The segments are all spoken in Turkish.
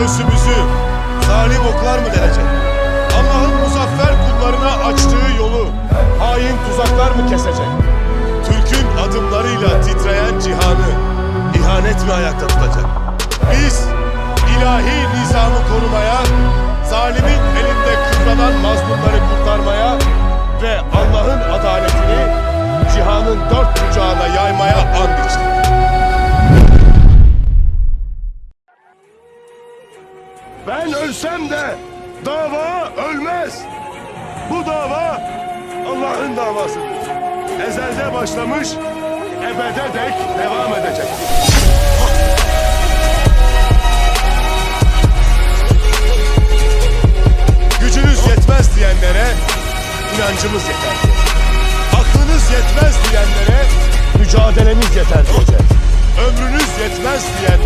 göğsümüzü zalim oklar mı delecek? Allah'ın muzaffer kullarına açtığı yolu hain tuzaklar mı kesecek? Türk'ün adımlarıyla titreyen cihanı ihanet mi ayakta tutacak? Biz ilahi nizamı korumaya, zalimin elinde kıvranan mazlumları kurtarmaya Ben ölsem de dava ölmez. Bu dava Allah'ın davasıdır. Ezelde başlamış, ebede dek devam edecek. Gücünüz yetmez diyenlere inancımız yeter. Aklınız yetmez diyenlere mücadelemiz yeter diyeceğiz. Ömrünüz yetmez diyenlere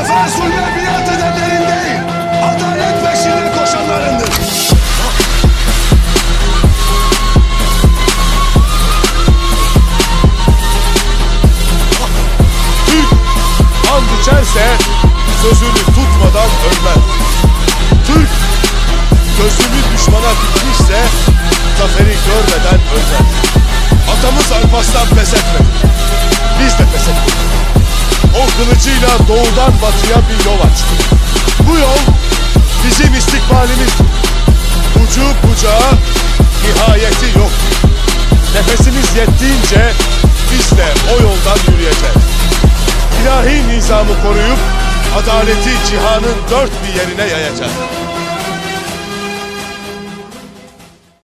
Zafer zulme biat edenlerin değil, adalet peşinde koşanlarındır. Türk and içerse sözünü tutmadan ölmez. Türk gözünü düşmana dikmişse zaferi görmeden ölmez. Atamız Alparslan pes. Kılıcıyla doğudan batıya bir yol açtı. Bu yol bizim istikbalimiz. Ucu bucağı nihayeti yok. Nefesimiz yettiğince biz de o yoldan yürüyeceğiz. İlahi nizamı koruyup adaleti cihanın dört bir yerine yayacağız.